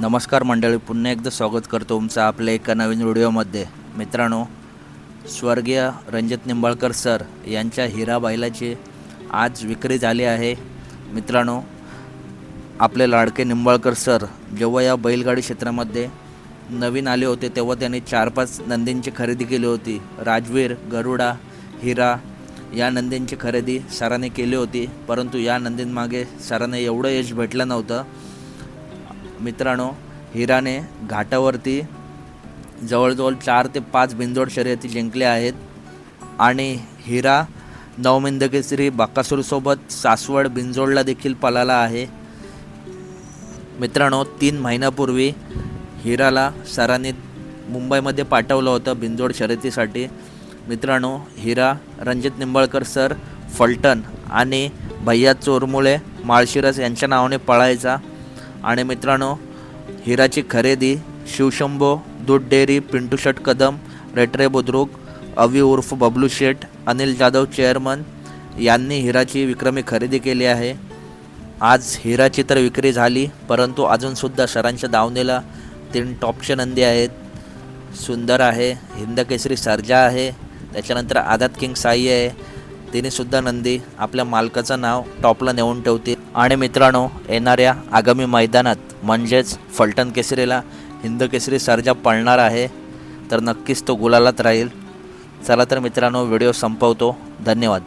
नमस्कार मंडळी पुन्हा एकदा स्वागत करतो तुमचं आपल्या एका नवीन व्हिडिओमध्ये. मित्रांनो स्वर्गीय रणजित निंबाळकर सर यांच्या हिरा बैलाची आज विक्री झाली आहे. मित्रांनो आपले लाडके निंबाळकर सर जेव्हा या बैलगाडी क्षेत्रामध्ये नवीन आले होते तेव्हा त्यांनी चार पाच नंदींची खरेदी केली होती. राजवीर गरुडा हिरा या नंदींची खरेदी सरांनी केली होती परंतु या नंदींमागे सरांना एवढं यश भेटलं नव्हतं. मित्रांनो हिराने घाटावरती जवळजवळ चार ते पाच बिंजोड शर्यती जिंकल्या आहेत. आणि हिरा नवमिंदकेसरी बाकासूरसोबत सासवड बिंजोडला देखील पळाला आहे. मित्रांनो तीन महिन्यापूर्वी हिराला सरांनी मुंबईमध्ये पाठवलं होतं बिंजोड शर्यतीसाठी. मित्रांनो हिरा रणजित निंबाळकर सर फलटण आणि भैया चोरमुळे माळशिरस यांच्या नावाने पळायचा. आणि मित्रांनो हिराची खरेदी शिवशंभो दूध डेअरी पिंटू शट कदम रेटरे बुद्रुक अवी उर्फ बबलू शेठ अनिल जाधव चेअरमन यांनी हिराची विक्रमी खरेदी केली आहे. आज हिराची तर विक्री झाली परंतु अजूनसुद्धा सरांच्या दावणीला तीन टॉपचे नंदी आहेत. सुंदर आहे हिंदकेसरी सर्जा आहे त्याच्यानंतर आदात किंग साई आहे. तिनेसुद्धा नंदी आपल्या मालकाचं नाव टॉपला नेऊन ठेवतील. आणि मित्रांनो येणाऱ्या आगामी मैदानात म्हणजेच फलटण केसरीला हिंद केसरी सर्जा पळणार आहे तर नक्कीच तो गुलालात राहील. चला तर मित्रांनो व्हिडिओ संपवतो. धन्यवाद.